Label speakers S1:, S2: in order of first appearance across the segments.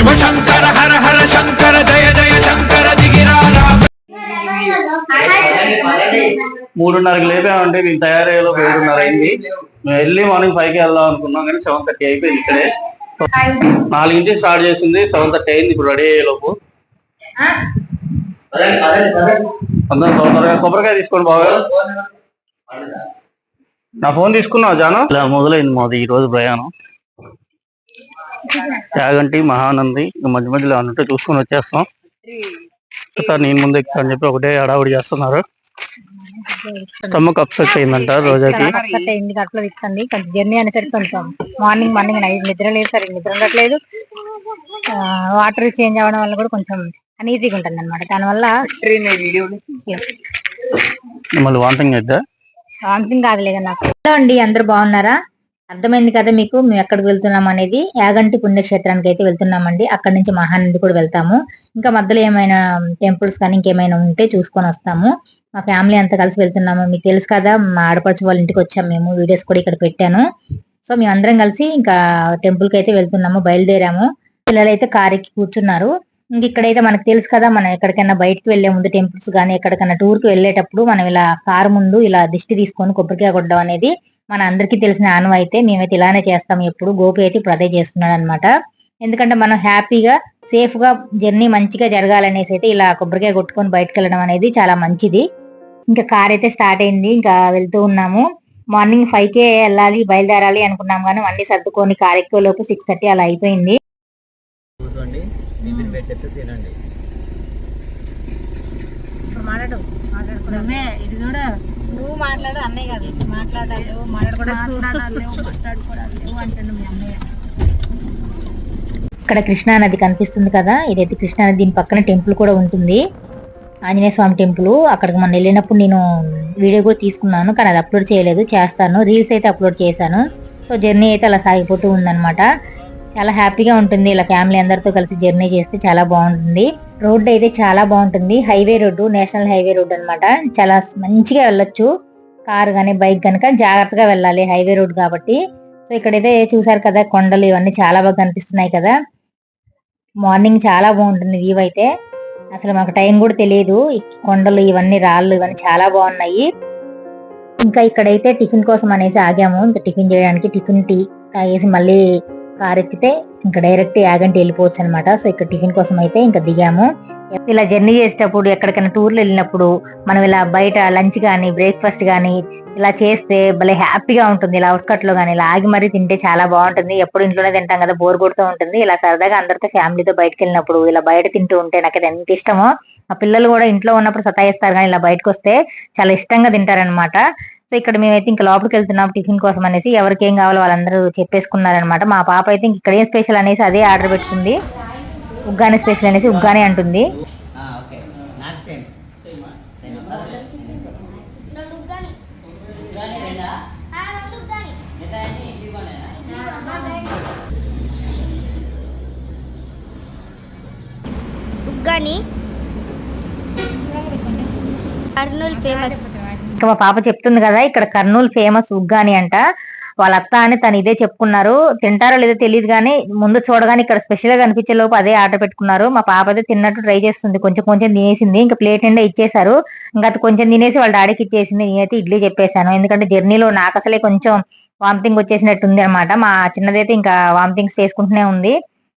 S1: శివ శంకర హర హర శంకర జయ జయ శంకర
S2: మూడున్నరకి లేపామంటే మేము తయారయ్యేలోపు ఏడున్నర అయింది. మేము ఎర్లీ మార్నింగ్ ఫైవ్కి వెళ్దాం అనుకున్నాం కానీ సెవెన్ థర్టీ అయిపోయింది ఇక్కడే. నాలుగింటికి స్టార్ట్ చేసింది సెవెన్ థర్టీ అయింది ఇప్పుడు రెడీ అయ్యేలోపు అందరం తొందరగా కొబ్బరికాయ తీసుకోండి బాగా నా ఫోన్ తీసుకున్నావు జాను? ఇలా మొదలైంది మాది ఈ రోజు ప్రయాణం. యాగంటి మహానంది మధ్య మధ్యలో అన్నట్టు చూసుకొని వచ్చేస్తాం. సార్ నేను ముందు ఎక్కుతా అని చెప్పి ఒకటే హడావుడి చేస్తున్నారు. స్టమక్ అప్సెట్ అయిందంట రోజాకి.
S3: తిప్పండి కొంచెం జర్నీ అనేసరికి కొంచెం మార్నింగ్ మార్నింగ్ నైట్ నిద్ర లేదు సరిగ్గా నిద్ర ఉండట్లేదు. వాటర్ చేంజ్ అవ్వడం వల్ల కూడా కొంచెం అనీజీగా ఉంటుంది అనమాట దానివల్ల
S2: మళ్ళీ వాంతింగ్ అయితే
S3: వామిటింగ్ కాదులేదు నాకు అండి అందరూ బాగున్నారా? అర్థమైంది కదా మీకు? మేము ఎక్కడికి వెళ్తున్నాం అనేది? యాగంటి పుణ్యక్షేత్రానికి అయితే వెళ్తున్నామండి. అక్కడ నుంచి మహానంది కూడా వెళ్తాము. ఇంకా మధ్యలో ఏమైనా టెంపుల్స్ కానీ ఇంకేమైనా ఉంటే చూసుకొని వస్తాము. మా ఫ్యామిలీ అంతా కలిసి వెళ్తున్నాము. మీకు తెలుసు కదా మా ఆడపడుచు వాళ్ళ ఇంటికి వచ్చాము మేము. వీడియోస్ కూడా ఇక్కడ పెట్టాను. సో మేము అందరం కలిసి ఇంకా టెంపుల్కి అయితే వెళ్తున్నాము బయలుదేరాము. పిల్లలు అయితే కారెక్కి ఎక్కి కూర్చున్నారు. ఇంక ఇక్కడైతే మనకు తెలుసు కదా మనం ఎక్కడికైనా బయటకు వెళ్ళే ముందు టెంపుల్స్ కానీ ఎక్కడికైనా టూర్కి వెళ్ళేటప్పుడు మనం ఇలా కారు ముందు ఇలా దిష్టి తీసుకొని కొబ్బరికాయ కొట్టడం అనేది మన అందరికీ తెలిసిన ఆనవాయితే మేమైతే ఇలానే చేస్తాం. ఎప్పుడు గోపి అయితే ఇప్పుడు అదే చేస్తున్నాడు అనమాట ఎందుకంటే మనం హ్యాపీగా సేఫ్గా జర్నీ మంచిగా జరగాలనేసి అయితే ఇలా కొబ్బరికాయ కొట్టుకొని బయటకు వెళ్ళడం అనేది చాలా మంచిది. ఇంకా కార్ అయితే స్టార్ట్ అయింది. ఇంకా వెళ్తూ ఉన్నాము. మార్నింగ్ ఫైవ్ కే వెళ్ళాలి బయలుదేరాలి అనుకున్నాం కానీ వన్నీ సర్దుకొని కార్ ఎక్కువ లోపు సిక్స్ థర్టీ అలా అయిపోయింది.
S4: తినండి.
S3: నువ్వు మాట్లాడు అన్నయ్య కాదు. మాట్లాడాలి మాట్లాడుకోవడాలి మీ అన్నయ్య. ఇక్కడ కృష్ణా నది కనిపిస్తుంది కదా ఇదైతే కృష్ణానది దీని పక్కన టెంపుల్ కూడా ఉంటుంది. ఆంజనేయ స్వామి టెంపుల్. అక్కడికి మనం వెళ్ళినప్పుడు నేను వీడియో కూడా తీసుకున్నాను కానీ అది అప్లోడ్ చేయలేదు చేస్తాను. రీల్స్ అయితే అప్లోడ్ చేశాను. సో జర్నీ అయితే అలా సాగిపోతూ ఉందన్నమాట. చాలా హ్యాపీగా ఉంటుంది. ఇలా ఫ్యామిలీ అందరితో కలిసి జర్నీ చేస్తే చాలా బాగుంటుంది. రోడ్ అయితే చాలా బాగుంటుంది. Highway road national highway road అన్నమాట. చాలా మంచిగా వెళ్ళొచ్చు. కార్ కానీ బైక్ కనుక జాగ్రత్తగా వెళ్ళాలి. హైవే రోడ్ కాబట్టి. సో ఇక్కడైతే చూసారు కదా కొండలు ఇవన్నీ చాలా బాగా కనిపిస్తున్నాయి కదా. మార్నింగ్ చాలా బాగుంటుంది వ్యూ అయితే. అసలు మాకు టైం కూడా తెలియదు. కొండలు ఇవన్నీ రాళ్ళు ఇవన్నీ చాలా బాగున్నాయి. ఇంకా ఇక్కడైతే టిఫిన్ కోసం అనేసి ఆగాము. ఇంకా టిఫిన్ చేయడానికి టిఫిన్ టీ తాగేసి మళ్ళీ కార్ ఎక్కితే ఇంకా డైరెక్ట్ యాగంటి వెళ్ళిపోవచ్చు అనమాట సో ఇక్కడ టిఫిన్ కోసం అయితే ఇంకా దిగాము. ఇలా జర్నీ చేసేటప్పుడు ఎక్కడికైనా టూర్లు వెళ్ళినప్పుడు మనం ఇలా బయట లంచ్ కానీ బ్రేక్ఫాస్ట్ కానీ ఇలా చేస్తే భలే హ్యాపీగా ఉంటుంది. ఇలా అవుట్స్కట్లో కానీ ఇలా ఆగి మరీ తింటే చాలా బాగుంటుంది. ఎప్పుడు ఇంట్లోనే తింటాం కదా బోర్ కొడుతూ ఉంటుంది. ఇలా సరదాగా అందరితో ఫ్యామిలీతో బయటకు వెళ్ళినప్పుడు ఇలా బయట తింటూ ఉంటే నాకు అది ఎంత ఇష్టమో. మా పిల్లలు కూడా ఇంట్లో ఉన్నప్పుడు సతాయిస్తారు కానీ ఇలా బయటకు వస్తే చాలా ఇష్టంగా తింటారనమాట. సో ఇక్కడ మేమైతే ఇంకా లోపలికి వెళ్తున్నాం టిఫిన్ కోసం అనేసి. ఎవరికి ఏం కావాలో వాళ్ళందరూ చెప్పేసుకున్నారనమాట మా పాప అయితే ఇంక ఇక్కడ ఏం స్పెషల్ అనేసి అదే ఆర్డర్ పెట్టుకుంది. ఉగ్గాని స్పెషల్ అనేసి ఉగ్గాని అంటుంది.
S5: ఉగ్గాని. కర్నూలు ఫేమస్.
S3: ఇంకా మా పాప చెప్తుంది కదా ఇక్కడ కర్నూలు ఫేమస్ ఉగ్గాని అంట. వాళ్ళ అత్త అని తను ఇదే చెప్పుకున్నారు. తింటారో లేదో తెలియదు కానీ ముందు చూడగానే ఇక్కడ స్పెషల్గా కనిపించే లోపు అదే ఆర్డర్ పెట్టుకున్నారు. మా పాప అయితే తిన్నట్టు ట్రై చేస్తుంది. కొంచెం కొంచెం తినేసింది. ఇంకా ప్లేట్ నిండా ఇచ్చేసారు ఇంకా అది కొంచెం తినేసి వాళ్ళ డాడీకి ఇచ్చేసింది. నేనైతే ఇడ్లీ చెప్పేశాను. ఎందుకంటే జర్నీలో నాకు అసలే కొంచెం వామిటింగ్ వచ్చేసినట్టు ఉంది అనమాట మా చిన్నదైతే ఇంకా వామిటింగ్స్ చేసుకుంటూనే ఉంది.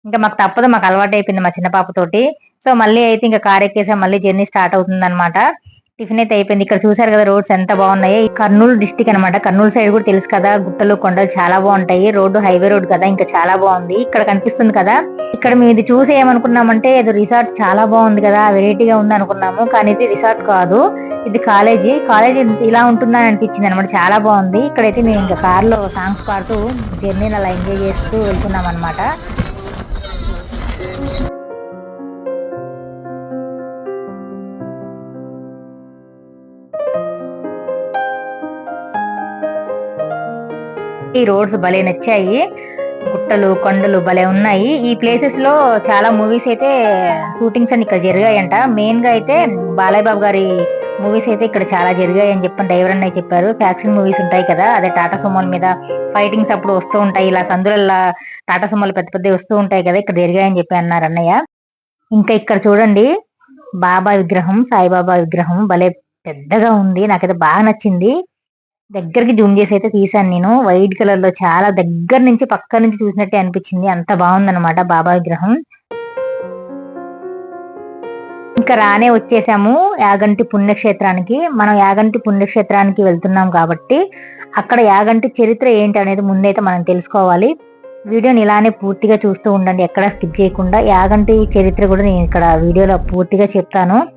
S3: ఇంకా మాకు తప్పదు. మాకు అలవాటు అయిపోయింది మా చిన్న పాపతోటి సో మళ్ళీ అయితే ఇంకా కార్ ఎక్కేసా. మళ్ళీ జర్నీ స్టార్ట్ అవుతుంది అనమాట టిఫిన్ అయితే అయిపోయింది. ఇక్కడ చూసారు కదా రోడ్స్ ఎంత బాగున్నాయి. కర్నూలు డిస్టిక్ అన్నమాట. కర్నూలు సైడ్ కూడా తెలుసు కదా. గుట్టలు కొండలు చాలా బాగుంటాయి. రోడ్డు హైవే రోడ్ కదా. ఇంకా చాలా బాగుంది. ఇక్కడ కనిపిస్తుంది కదా. ఇక్కడ మేము ఇది చూసి ఏమనుకున్నామంటే ఇది రిసార్ట్ చాలా బాగుంది కదా. వెరైటీగా ఉంది అనుకున్నాము. కానీ ఇది రిసార్ట్ కాదు. ఇది కాలేజీ కాలేజీ ఇలా ఉంటుందని అనిపించింది అనమాట చాలా బాగుంది. ఇక్కడైతే మేము ఇంకా కార్లో సాంగ్స్ పాడుతూ జర్నీని అలా ఎంజాయ్ చేస్తూ వెళ్తున్నాం అనమాట ఈ రోడ్స్ భలే నచ్చాయి. గుట్టలు కొండలు భలే ఉన్నాయి. ఈ ప్లేసెస్లో చాలా మూవీస్ అయితే షూటింగ్స్ అని ఇక్కడ జరిగాయంట. మెయిన్గా అయితే బాలయ్య బాబు గారి మూవీస్ అయితే ఇక్కడ చాలా జరిగాయి అని చెప్పని డ్రైవర్ అన్నయ్య చెప్పారు. ఫ్యాక్షన్ మూవీస్ ఉంటాయి కదా అదే టాటా సుమోల్ మీద ఫైటింగ్స్ అప్పుడు వస్తూ ఉంటాయి. ఇలా సందులల్లా టాటా సుమోలు పెద్ద పెద్ద వస్తూ ఉంటాయి కదా ఇక్కడ జరిగాయని చెప్పి అన్నారు అన్నయ్య. ఇంకా ఇక్కడ చూడండి బాబా విగ్రహం సాయిబాబా విగ్రహం భలే పెద్దగా ఉంది. నాకైతే బాగా నచ్చింది. దగ్గరికి జూమ్ చేసి అయితే తీసాను నేను. వైట్ కలర్లో చాలా దగ్గర నుంచి పక్క నుంచి చూసినట్టే అనిపించింది. అంత బాగుందనమాట బాబా విగ్రహం. ఇంకా రానే వచ్చేసాము యాగంటి పుణ్యక్షేత్రానికి. మనం యాగంటి పుణ్యక్షేత్రానికి వెళ్తున్నాం కాబట్టి అక్కడ యాగంటి చరిత్ర ఏంటి అనేది ముందైతే మనం తెలుసుకోవాలి. వీడియోని ఇలానే పూర్తిగా చూస్తూ ఉండండి. ఎక్కడ స్కిప్ చేయకుండా యాగంటి చరిత్ర కూడా నేను ఇక్కడ వీడియోలో పూర్తిగా చెప్తాను.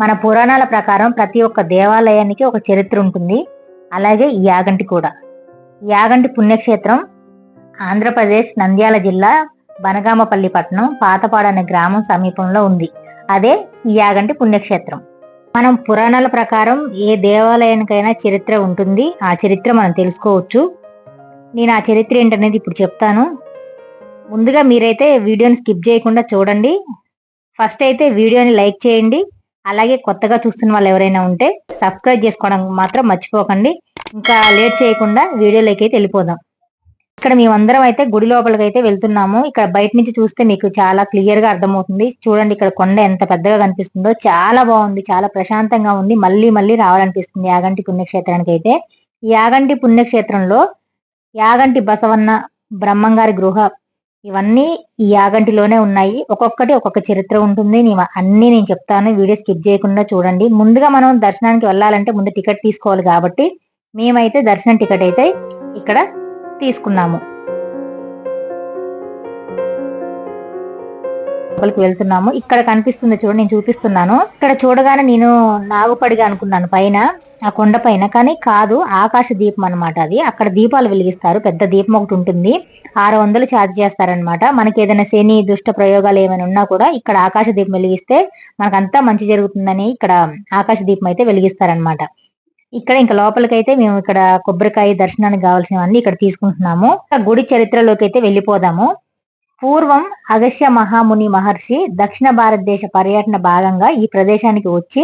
S3: మన పురాణాల ప్రకారం ప్రతి ఒక్క దేవాలయానికి ఒక చరిత్ర ఉంటుంది. అలాగే ఈ యాగంటి కూడా. యాగంటి పుణ్యక్షేత్రం ఆంధ్రప్రదేశ్ నంద్యాల జిల్లా బనగామపల్లి పట్టణం పాతపాడు అనే గ్రామం సమీపంలో ఉంది. అదే ఈ యాగంటి పుణ్యక్షేత్రం. మనం పురాణాల ప్రకారం ఏ దేవాలయానికైనా చరిత్ర ఉంటుంది. ఆ చరిత్ర మనం తెలుసుకోవచ్చు. నేను ఆ చరిత్ర ఏంటనేది ఇప్పుడు చెప్తాను. ముందుగా మీరైతే వీడియోని స్కిప్ చేయకుండా చూడండి. ఫస్ట్ అయితే వీడియోని లైక్ చేయండి. అలాగే కొత్తగా చూస్తున్న వాళ్ళు ఎవరైనా ఉంటే సబ్స్క్రైబ్ చేసుకోవడం మాత్రం మర్చిపోకండి. ఇంకా లేట్ చేయకుండా వీడియోలోకి అయితే వెళ్ళిపోదాం. ఇక్కడ మేమందరం అయితే గుడి లోపలికి అయితే వెళ్తున్నాము. ఇక్కడ బయట నుంచి చూస్తే మీకు చాలా క్లియర్గా అర్థమవుతుంది. చూడండి ఇక్కడ కొండ ఎంత పెద్దగా కనిపిస్తుందో. చాలా బాగుంది. చాలా ప్రశాంతంగా ఉంది. మళ్ళీ మళ్ళీ రావాలనిపిస్తుంది యాగంటి పుణ్యక్షేత్రానికి అయితే. ఈ యాగంటి పుణ్యక్షేత్రంలో యాగంటి బసవన్న బ్రహ్మంగారి గృహ ఇవన్నీ ఈ యాగంటిలోనే ఉన్నాయి. ఒక్కొక్కటి ఒక్కొక్క చరిత్ర ఉంటుంది. నేను అన్ని నేను చెప్తాను. వీడియో స్కిప్ చేయకుండా చూడండి. ముందుగా మనం దర్శనానికి వెళ్ళాలంటే ముందు టికెట్ తీసుకోవాలి కాబట్టి మేమైతే దర్శనం టికెట్ అయితే ఇక్కడ తీసుకున్నాము. లోపలికి వెళ్తున్నాము. ఇక్కడ కనిపిస్తుంది చూడండి నేను చూపిస్తున్నాను. ఇక్కడ చూడగానే నేను నాగుపడిగా అనుకున్నాను. పైన ఆ కొండ పైన. కానీ కాదు ఆకాశ దీపం అన్నమాట అది. అక్కడ దీపాలు వెలిగిస్తారు. పెద్ద దీపం ఒకటి ఉంటుంది. ఆరు వందలు ఛార్జ్ చేస్తారనమాట మనకి ఏదైనా శని దుష్ట ప్రయోగాలు ఏమైనా ఉన్నా కూడా ఇక్కడ ఆకాశ దీపం వెలిగిస్తే మనకంతా మంచి జరుగుతుందని ఇక్కడ ఆకాశ దీపం అయితే వెలిగిస్తారనమాట ఇక్కడ ఇంకా లోపలికైతే మేము ఇక్కడ కొబ్బరికాయ దర్శనానికి కావాల్సినవన్నీ ఇక్కడ తీసుకుంటున్నాము. గుడి చరిత్రలోకి అయితే వెళ్ళిపోదాము. పూర్వం అగస్య మహాముని మహర్షి దక్షిణ భారతదేశ పర్యటన భాగంగా ఈ ప్రదేశానికి వచ్చి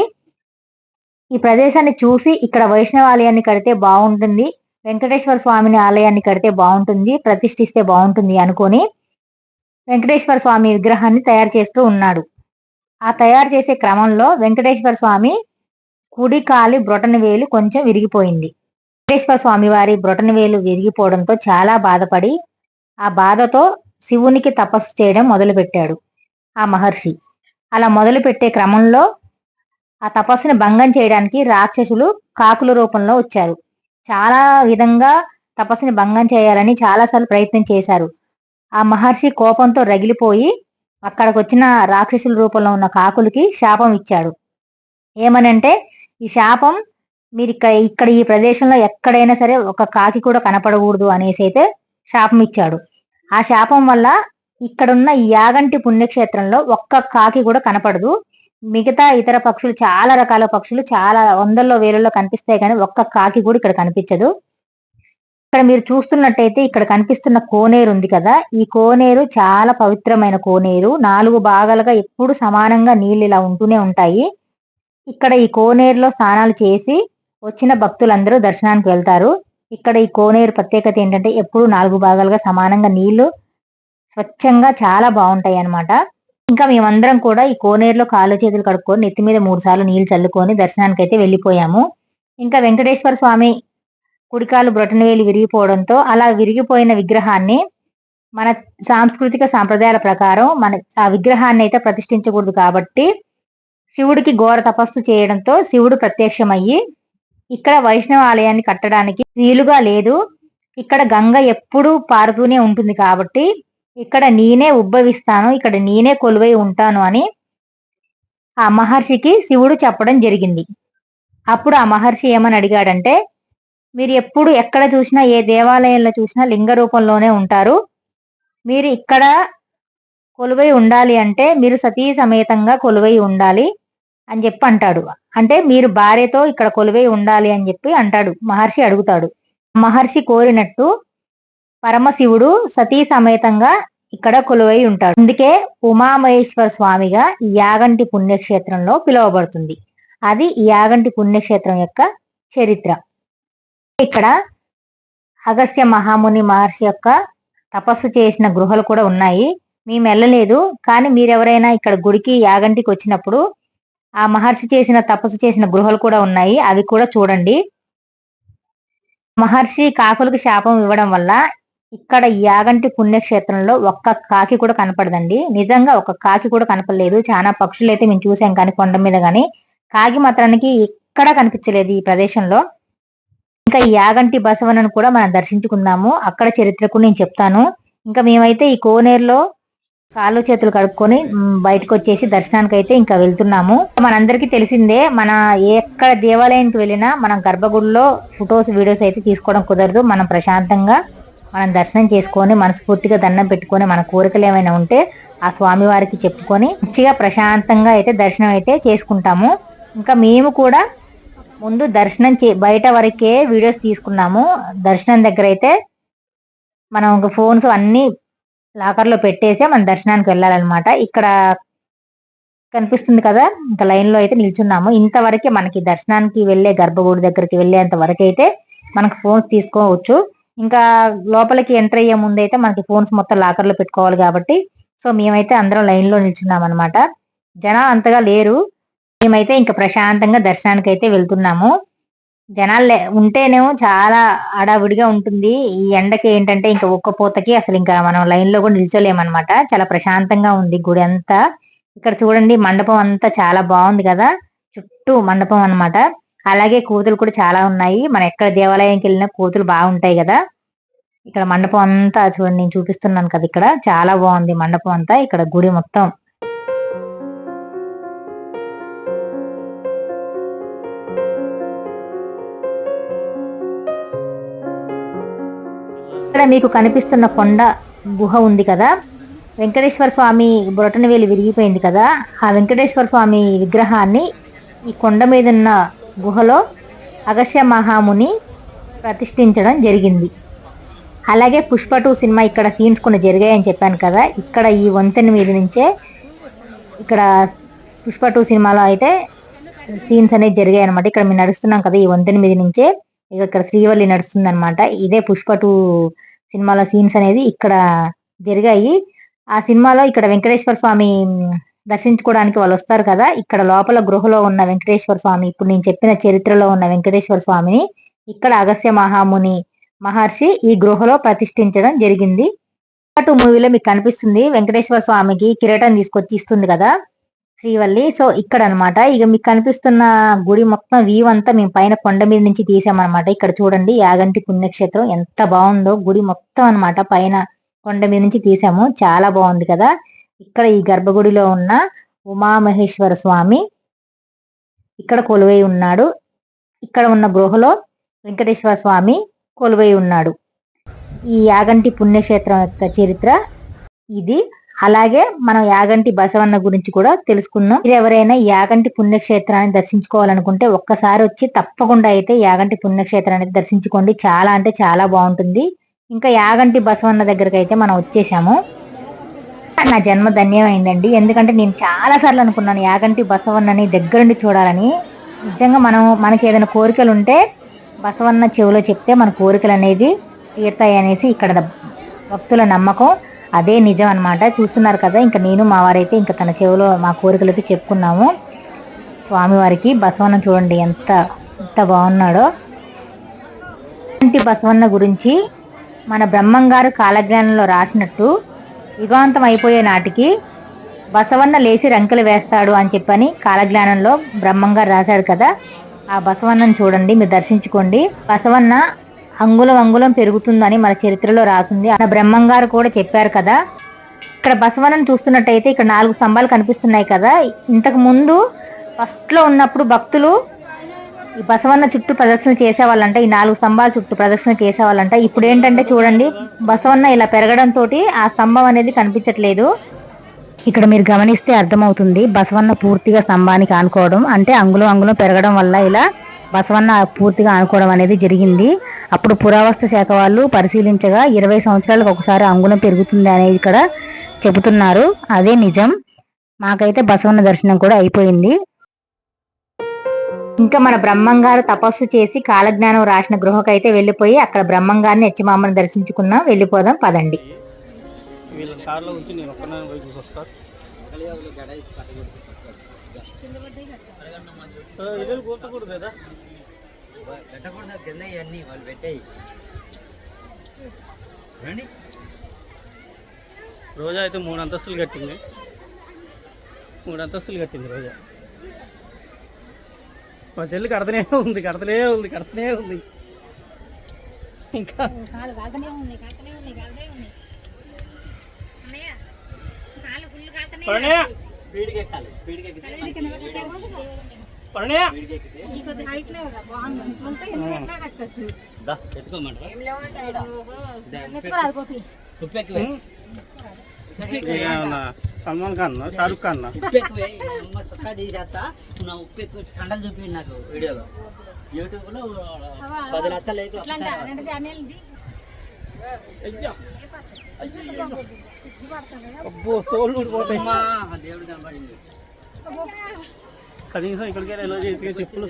S3: ఈ ప్రదేశాన్ని చూసి ఇక్కడ వైష్ణవాలయాన్ని కడితే బాగుంటుంది వెంకటేశ్వర స్వామిని ఆలయాన్ని కడితే బాగుంటుంది ప్రతిష్ఠిస్తే బాగుంటుంది అనుకొని వెంకటేశ్వర స్వామి విగ్రహాన్ని తయారు చేస్తూ ఉన్నాడు. ఆ తయారు చేసే క్రమంలో వెంకటేశ్వర స్వామి కుడి కాలి బ్రొటన వేలు కొంచెం విరిగిపోయింది. వెంకటేశ్వర స్వామి వారి బ్రొటన వేలు విరిగిపోవడంతో చాలా బాధపడి ఆ బాధతో శివునికి తపస్సు చేయడం మొదలుపెట్టాడు ఆ మహర్షి. అలా మొదలుపెట్టే క్రమంలో ఆ తపస్సుని భంగం చేయడానికి రాక్షసులు కాకుల రూపంలో వచ్చారు. చాలా విధంగా తపస్సుని భంగం చేయాలని చాలాసార్లు ప్రయత్నం చేశారు. ఆ మహర్షి కోపంతో రగిలిపోయి అక్కడికి వచ్చిన రాక్షసుల రూపంలో ఉన్న కాకులకి శాపం ఇచ్చాడు. ఏమనంటే ఈ శాపం మీరు ఇక్కడ ఇక్కడ ఈ ప్రదేశంలో ఎక్కడైనా సరే ఒక కాకి కూడా కనపడకూడదు అనేసి అయితే శాపం ఇచ్చాడు. ఆ శాపం వల్ల ఇక్కడున్న ఈ యాగంటి పుణ్యక్షేత్రంలో ఒక్క కాకి కూడా కనపడదు. మిగతా ఇతర పక్షులు చాలా రకాల పక్షులు చాలా వందల్లో వేలలో కనిపిస్తాయి కానీ ఒక్క కాకి కూడా ఇక్కడ కనిపించదు. ఇక్కడ మీరు చూస్తున్నట్టయితే ఇక్కడ కనిపిస్తున్న కోనేరు ఉంది కదా. ఈ కోనేరు చాలా పవిత్రమైన కోనేరు. నాలుగు భాగాలుగా ఎప్పుడు సమానంగా నీళ్ళు ఇలా ఉంటూనే ఉంటాయి. ఇక్కడ ఈ కోనేరులో స్నానాలు చేసి వచ్చిన భక్తులందరూ దర్శనానికి వెళ్తారు. ఇక్కడ ఈ కోనేరు ప్రత్యేకత ఏంటంటే ఎప్పుడు నాలుగు భాగాలుగా సమానంగా నీళ్ళు స్వచ్ఛంగా చాలా బాగుంటాయి అన్నమాట. ఇంకా మేమందరం కూడా ఈ కోనేరులో కాళ్ళు చేతులు కడుక్కొని నెత్తి మీద మూడు సార్లు నీళ్ళు చల్లుకొని దర్శనానికి అయితే వెళ్ళిపోయాము. ఇంకా వెంకటేశ్వర స్వామి కుడికాలు బ్రొటనవేలు విరిగిపోవడంతో అలా విరిగిపోయిన విగ్రహాన్ని మన సాంస్కృతిక సాంప్రదాయాల ప్రకారం మన ఆ విగ్రహాన్ని అయితే ప్రతిష్ఠించకూడదు కాబట్టి శివుడికి ఘోర తపస్సు చేయడంతో శివుడు ప్రత్యక్షమయ్యి ఇక్కడ వైష్ణవ ఆలయాన్ని కట్టడానికి వీలుగా లేదు. ఇక్కడ గంగ ఎప్పుడూ పారుతూనే ఉంటుంది కాబట్టి ఇక్కడ నేనే ఉద్భవిస్తాను ఇక్కడ నేనే కొలువై ఉంటాను అని ఆ మహర్షికి శివుడు చెప్పడం జరిగింది. అప్పుడు ఆ మహర్షి ఏమని అడిగాడంటే మీరు ఎప్పుడు ఎక్కడ చూసినా ఏ దేవాలయంలో చూసినా లింగ రూపంలోనే ఉంటారు. మీరు ఇక్కడ కొలువై ఉండాలి అంటే మీరు సతీ సమేతంగా కొలువై ఉండాలి. అని చెప్పి అంటాడు. అంటే మీరు భార్యతో ఇక్కడ కొలువై ఉండాలి అని చెప్పి అంటాడు. మహర్షి అడుగుతాడు. మహర్షి కోరినట్టు పరమశివుడు సతీ సమేతంగా ఇక్కడ కొలువై ఉంటాడు. అందుకే ఉమామహేశ్వర స్వామిగా యాగంటి పుణ్యక్షేత్రంలో పిలువబడుతుంది. అది యాగంటి పుణ్యక్షేత్రం యొక్క చరిత్ర. ఇక్కడ అగస్య మహాముని మహర్షి యొక్క తపస్సు చేసిన గృహలు కూడా ఉన్నాయి. మేము వెళ్ళలేదు కానీ మీరెవరైనా ఇక్కడ గుడికి యాగంటికి వచ్చినప్పుడు ఆ మహర్షి చేసిన తపస్సు చేసిన గృహలు కూడా ఉన్నాయి. అవి కూడా చూడండి. మహర్షి కాకులకు శాపం ఇవ్వడం వల్ల ఇక్కడ ఈ యాగంటి పుణ్యక్షేత్రంలో ఒక్క కాకి కూడా కనపడదండి. నిజంగా ఒక కాకి కూడా కనపడలేదు. చాలా పక్షులు అయితే మేము చూసాం కానీ కొండ మీద కానీ కాకి మాత్రానికి ఎక్కడా కనిపించలేదు ఈ ప్రదేశంలో. ఇంకా ఈ యాగంటి బసవనను కూడా మనం దర్శించుకుందాము. అక్కడ చరిత్రకు నేను చెప్తాను. ఇంకా మేమైతే ఈ కోనేరులో కాళ్ళు చేతులు కడుక్కొని బయటకు వచ్చేసి దర్శనానికి అయితే ఇంకా వెళ్తున్నాము. మనందరికీ తెలిసిందే మన ఎక్కడ దేవాలయానికి వెళ్ళినా మనం గర్భగుడిలో ఫొటోస్ వీడియోస్ అయితే తీసుకోవడం కుదరదు. మనం ప్రశాంతంగా మనం దర్శనం చేసుకొని మనస్ఫూర్తిగా దండం పెట్టుకొని మన కోరికలు ఏమైనా ఉంటే ఆ స్వామి వారికి చెప్పుకొని మంచిగా ప్రశాంతంగా అయితే దర్శనం అయితే చేసుకుంటాము. ఇంకా మేము కూడా ముందు దర్శనం చే బయట వరకే వీడియోస్ తీసుకున్నాము. దర్శనం దగ్గర అయితే మనం ఇంకా ఫోన్స్ అన్నీ లాకర్లో పెట్టేసి మన దర్శనానికి వెళ్ళాలన్నమాట. ఇక్కడ కనిపిస్తుంది కదా ఇంకా లైన్లో అయితే నిల్చున్నాము. ఇంతవరకే మనకి దర్శనానికి వెళ్ళే గర్భగుడి దగ్గరికి వెళ్ళేంత వరకు అయితే మనకి ఫోన్స్ తీసుకోవచ్చు. ఇంకా లోపలికి ఎంటర్ అయ్యే ముందు అయితే మనకి ఫోన్స్ మొత్తం లాకర్లో పెట్టుకోవాలి కాబట్టి సో మేమైతే అందరం లైన్లో నిల్చున్నాం అనమాట జనం అంతగా లేరు. మేమైతే ఇంకా ప్రశాంతంగా దర్శనానికి అయితే వెళ్తున్నాము. జనాలు ఉంటేనేమో చాలా హడావిడిగా ఉంటుంది. ఈ ఎండకి ఏంటంటే ఇంకా ఒక్క పూతకి అసలు ఇంకా మనం లైన్లో కూడా నిల్చోలేమన్నమాట. చాలా ప్రశాంతంగా ఉంది గుడి అంతా. ఇక్కడ చూడండి మండపం అంతా చాలా బాగుంది కదా. చుట్టూ మండపం అన్నమాట. అలాగే కూతులు కూడా చాలా ఉన్నాయి. మన ఎక్కడ దేవాలయంకి వెళ్ళినా కూతులు బాగుంటాయి కదా. ఇక్కడ మండపం అంతా చూడండి నేను చూపిస్తున్నాను కదా ఇక్కడ. చాలా బాగుంది మండపం అంతా. ఇక్కడ గుడి మొత్తం. మీకు కనిపిస్తున్న కొండ గుహ ఉంది కదా. వెంకటేశ్వర స్వామి బొటన వేలు విరిగిపోయింది కదా. ఆ వెంకటేశ్వర స్వామి విగ్రహాన్ని ఈ కొండ మీద ఉన్న గుహలో అగస్య మహాముని ప్రతిష్ఠించడం జరిగింది. అలాగే పుష్ప టూ సినిమా ఇక్కడ సీన్స్ కొన్ని జరిగాయని చెప్పాను కదా. ఇక్కడ ఈ వంతెన మీద నుంచే ఇక్కడ పుష్ప టూ సినిమాలో అయితే సీన్స్ అనేది జరిగాయి అనమాట ఇక్కడ మేము నడుస్తున్నాం కదా ఈ వంతెన మీద నుంచే. ఇక ఇక్కడ శ్రీవల్లి నడుస్తుంది అనమాట ఇదే పుష్ప టూ సినిమాలో సీన్స్ అనేది ఇక్కడ జరిగాయి. ఆ సినిమాలో ఇక్కడ వెంకటేశ్వర స్వామి దర్శించుకోవడానికి వాళ్ళు వస్తారు కదా ఇక్కడ లోపల గృహలో ఉన్న వెంకటేశ్వర స్వామి ఇప్పుడు నేను చెప్పిన చరిత్రలో ఉన్న వెంకటేశ్వర స్వామిని ఇక్కడ అగస్య మహాముని మహర్షి ఈ గృహలో ప్రతిష్ఠించడం జరిగింది. టూ మూవీలో మీకు కనిపిస్తుంది వెంకటేశ్వర స్వామికి కిరీటం తీసుకొచ్చి ఇస్తుంది కదా. శ్రీవల్లి. సో ఇక్కడ అన్నమాట ఇక మీకు కనిపిస్తున్న గుడి మొత్తం వ్యూ అంతా మేము పైన కొండ మీద నుంచి తీసామన్నమాట ఇక్కడ చూడండి యాగంటి పుణ్యక్షేత్రం ఎంత బాగుందో. గుడి మొత్తం అన్నమాట పైన కొండ మీద నుంచి తీసాము. చాలా బాగుంది కదా. ఇక్కడ ఈ గర్భగుడిలో ఉన్న ఉమామహేశ్వర స్వామి ఇక్కడ కొలువై ఉన్నాడు. ఇక్కడ ఉన్న గృహలో వెంకటేశ్వర స్వామి కొలువై ఉన్నాడు. ఈ యాగంటి పుణ్యక్షేత్రం యొక్క చరిత్ర ఇది. అలాగే మనం యాగంటి బసవన్న గురించి కూడా తెలుసుకుందాం. మీరు ఎవరైనా యాగంటి పుణ్యక్షేత్రాన్ని దర్శించుకోవాలనుకుంటే ఒక్కసారి వచ్చి తప్పకుండా అయితే యాగంటి పుణ్యక్షేత్రాన్ని దర్శించుకోండి. చాలా అంటే చాలా బాగుంటుంది. ఇంకా యాగంటి బసవన్న దగ్గరికి అయితే మనం వచ్చేసాము. నా జన్మ ధన్యమైందండి ఎందుకంటే నేను చాలా సార్లు అనుకున్నాను యాగంటి బసవన్నని దగ్గరుండి చూడాలని. నిజంగా మనం మనకి ఏదైనా కోరికలు ఉంటే బసవన్న చెవిలో చెప్తే మన కోరికలు అనేది తీరుతాయి అనేసి ఇక్కడ భక్తుల నమ్మకం. అదే నిజం అనమాట చూస్తున్నారు కదా ఇంకా నేను మా వారైతే ఇంకా తన చెవిలో మా కోరికలు అయితే చెప్పుకున్నాము. స్వామివారికి బసవన్న చూడండి ఎంత ఎంత బాగున్నాడో. ఇలాంటి బసవన్న గురించి మన బ్రహ్మంగారు కాలజ్ఞానంలో రాసినట్టు యుగాంతం అయిపోయే నాటికి బసవన్న లేచి రంకెలు వేస్తాడు అని చెప్పని కాలజ్ఞానంలో బ్రహ్మంగారు రాశాడు కదా. ఆ బసవన్నను చూడండి మీరు దర్శించుకోండి. బసవన్న అంగుళం అంగుళం పెరుగుతుందని మన చరిత్రలో రాసింది. ఆ బ్రహ్మంగారు కూడా చెప్పారు కదా. ఇక్కడ బసవనం చూస్తున్నట్టయితే ఇక్కడ నాలుగు స్తంభాలు కనిపిస్తున్నాయి కదా. ఇంతకు ముందు ఫస్ట్లో ఉన్నప్పుడు భక్తులు ఈ బసవన్న చుట్టూ ప్రదక్షిణ చేసేవాళ్ళంట. ఈ నాలుగు స్తంభాల చుట్టూ ప్రదక్షిణ చేసేవాళ్ళంట. ఇప్పుడు ఏంటంటే చూడండి బసవన్న ఇలా పెరగడంతో ఆ స్తంభం అనేది కనిపించట్లేదు. ఇక్కడ మీరు గమనిస్తే అర్థమవుతుంది బసవన్న పూర్తిగా స్తంభానికి ఆనుకోవడం అంటే అంగుళం అంగుళం పెరగడం వల్ల ఇలా బసవన్న పూర్తిగా ఆనుకోవడం అనేది జరిగింది. అప్పుడు పురావస్తు శాఖ వాళ్ళు పరిశీలించగా ఇరవై సంవత్సరాలకు ఒకసారి అంగుళం పెరుగుతుంది అనేది ఇక్కడ చెబుతున్నారు. అదే నిజం. మాకైతే బసవన్న దర్శనం కూడా అయిపోయింది. ఇంకా మన బ్రహ్మంగారు తపస్సు చేసి కాలజ్ఞానం రాసిన గృహకైతే వెళ్ళిపోయి అక్కడ బ్రహ్మంగారిని హెచ్చమామని దర్శించుకున్నాం. వెళ్ళిపోదాం పదండి.
S2: కూర్చోకూడదు కదా.
S4: పెట్టకూడదు కింద ఇవన్నీ వాళ్ళు పెట్టాయి. రండి.
S2: రోజా అయితే మూడు అంతస్తులు కట్టింది. మూడు అంతస్తులు కట్టింది రోజా. మా చెల్లి కడతనే ఉంది కడతనే ఉంది కడతనే ఉంది. ఇంకా
S4: స్పీడ్గా ఎక్కాలి స్పీడ్గా ఎక్కితే
S2: సల్మాన్ ఖాన్ షారుఖ్ ఖాన్
S4: సొక్కా తీసేస్తా. నా ఉప్పు ఎక్కువ కండలు చూపిండి నాకు వీడియోలో. యూట్యూబ్లో పది లక్షల
S2: అబ్బో తోళ్ళు
S4: దేవుడు కనబడింది.
S2: కనీసం ఇక్కడికి ఎలా చేసి చెప్పులు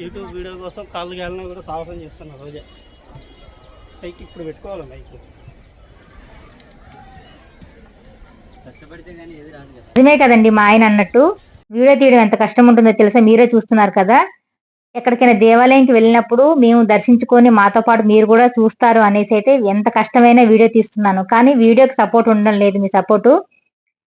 S2: యూట్యూబ్ వీడియో కోసం కాళ్ళు గేళ్ళని కూడా సాహసం చేస్తున్నా రోజే. పైకి ఇప్పుడు పెట్టుకోవాలి మైక్?
S4: కష్టపడితే
S3: నిజమే కదండి మా ఆయన అన్నట్టు. వీడియో తీయడం ఎంత కష్టం ఉంటుందో తెలుసా? మీరే చూస్తున్నారు కదా. ఎక్కడికైనా దేవాలయంకి వెళ్ళినప్పుడు మేము దర్శించుకొని మాతో పాటు మీరు కూడా చూస్తారు అనేసి అయితే ఎంత కష్టమైన వీడియో తీస్తున్నాను. కానీ వీడియోకి సపోర్ట్ ఉండడం లేదు మీ సపోర్టు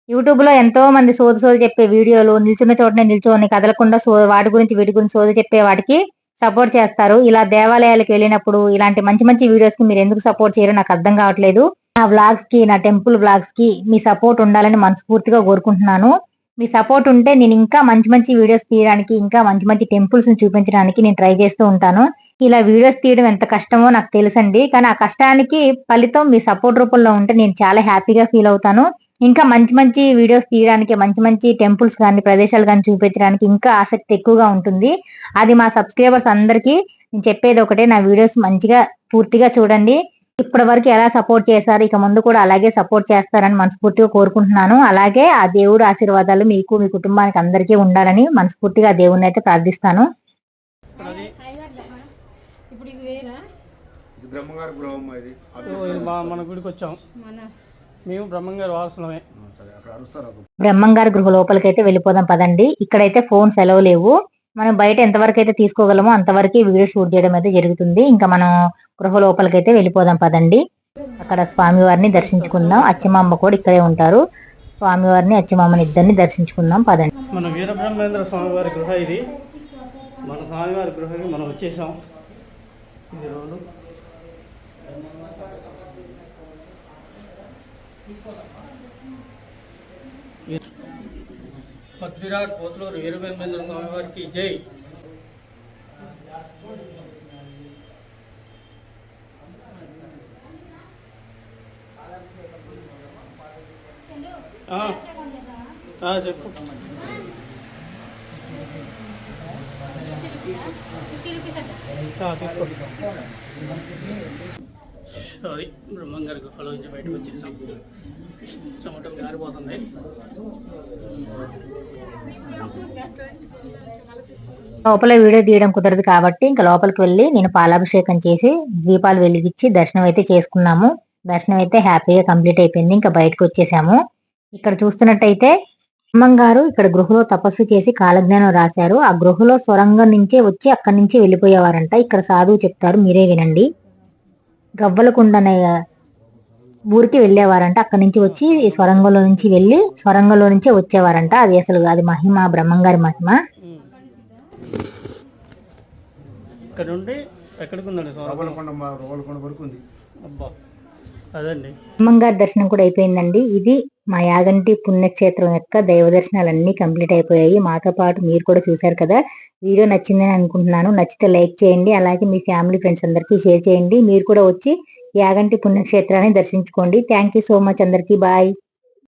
S3: యూట్యూబ్లో ఎంతో మంది సోది సోది చెప్పే వీడియోలు నిల్చున్న చోటనే నిల్చొని కదలకుండా సో వాటి గురించి వీటి గురించి సోది చెప్పే వాటికి సపోర్ట్ చేస్తారు. ఇలా దేవాలయాలకు వెళ్ళినప్పుడు ఇలాంటి మంచి మంచి వీడియోస్కి మీరు ఎందుకు సపోర్ట్ చేయరో నాకు అర్థం కావట్లేదు. నా బ్లాగ్స్కి నా టెంపుల్ బ్లాగ్స్కి మీ సపోర్ట్ ఉండాలని మనస్ఫూర్తిగా కోరుకుంటున్నాను. మీ సపోర్ట్ ఉంటే నేను ఇంకా మంచి మంచి వీడియోస్ తీయడానికి ఇంకా మంచి మంచి టెంపుల్స్ని చూపించడానికి నేను ట్రై చేస్తూ ఉంటాను. ఇలా వీడియోస్ తీయడం ఎంత కష్టమో నాకు తెలుసండి. కానీ ఆ కష్టానికి ఫలితం మీ సపోర్ట్ రూపంలో ఉంటే నేను చాలా హ్యాపీగా ఫీల్ అవుతాను. ఇంకా మంచి మంచి వీడియోస్ తీయడానికి మంచి మంచి టెంపుల్స్ కానీ ప్రదేశాలు కానీ చూపించడానికి ఇంకా ఆసక్తి ఎక్కువగా ఉంటుంది. అది మా సబ్స్క్రైబర్స్ అందరికీ నేను చెప్పేది ఒకటే నా వీడియోస్ మంచిగా పూర్తిగా చూడండి. ఇప్పటి వరకు ఎలా సపోర్ట్ చేశారు? ఇక ముందు కూడా అలాగే సపోర్ట్ చేస్తారని మనస్ఫూర్తిగా కోరుకుంటున్నాను. అలాగే ఆ దేవుడు ఆశీర్వాదాలు మీకు మీ కుటుంబానికి అందరికీ ఉండాలని మనస్ఫూర్తిగా దేవుణ్ణి అయితే ప్రార్థిస్తాను.
S1: బ్రహ్మగారి గృహం ఇది.
S2: ఓ, ఇది మా మన గుడికి వచ్చాం. మేము బ్రహ్మంగారి వారసులమే.
S1: సరే అక్కడ అరుస్తారు ఒక
S3: బ్రహ్మంగారి గృహ లోపలికైతే వెళ్ళిపోదాం పదండి. ఇక్కడైతే ఫోన్ సెలవు లేవు. మనం బయట ఎంతవరకు అయితే తీసుకోగలమో అంతవరకు వీడియో షూట్ చేయడం అయితే జరుగుతుంది. ఇంకా మనం గృహ లోపలికైతే వెళ్ళిపోదాం పదండి. అక్కడ స్వామివారిని దర్శించుకుందాం. అచ్చమాంబ కూడా ఇక్కడే ఉంటారు. స్వామివారిని అచ్చమామ్మని ఇద్దరిని దర్శించుకుందాం పదండి.
S2: మన వీరబ్రహ్మేంద్ర స్వామివారి గృహ ఇది. మన స్వామివారి గృహకి మనం వచ్చేసాం. ఇది Yeah. పద్విరాట్ పోతులూరు వీరబ్రహ్మేంద్ర స్వామివారికి జై ఆ, ఆ, చెప్పు ఆ, తీసుకో సారీ బ్రహ్మంగారి గుహలో నుంచి బయటకు వచ్చేసాం. చెమటం గారిపోతుంది.
S3: లోపల వీడియో తీయడం కుదరదు కాబట్టి ఇంకా లోపలికి వెళ్ళి నేను పాలాభిషేకం చేసి దీపాలు వెలిగించి దర్శనం అయితే చేసుకున్నాము. దర్శనం అయితే హ్యాపీగా కంప్లీట్ అయిపోయింది. ఇంకా బయటకు వచ్చేసాము. ఇక్కడ చూస్తున్నట్టయితే అమ్మం గారు ఇక్కడ గృహలో తపస్సు చేసి కాలజ్ఞానం రాశారు. ఆ గృహలో సొరంగం నుంచే వచ్చి అక్కడి నుంచి వెళ్ళిపోయేవారంట. ఇక్కడ సాధువు చెప్తారు మీరే వినండి. గవ్వలకుండ అనే ఊరికి వెళ్ళేవారంట. అక్కడి నుంచి వచ్చి ఈ సొరంగంలో నుంచి వెళ్ళి సొరంగంలో నుంచే వచ్చేవారంట. అది అసలు అది మహిమ బ్రహ్మంగారి మహిమ.
S2: ఇక్కడ నుండి ఎక్కడికి ఉందండి
S1: వరకు ఉంది.
S2: అబ్బా. అదండి.
S3: దర్శనం కూడా అయిపోయిందండి. ఇది మా యాగంటి పుణ్యక్షేత్రం యొక్క దైవ దర్శనాలు అన్ని కంప్లీట్ అయిపోయాయి. మాతో పాటు మీరు కూడా చూశారు కదా వీడియో నచ్చిందని అనుకుంటున్నాను. నచ్చితే లైక్ చేయండి అలాగే మీ ఫ్యామిలీ ఫ్రెండ్స్ అందరికీ షేర్ చేయండి. మీరు కూడా వచ్చి యాగంటి పుణ్యక్షేత్రాన్ని దర్శించుకోండి. థ్యాంక్ యూ సో మచ్ అందరికీ. బాయ్.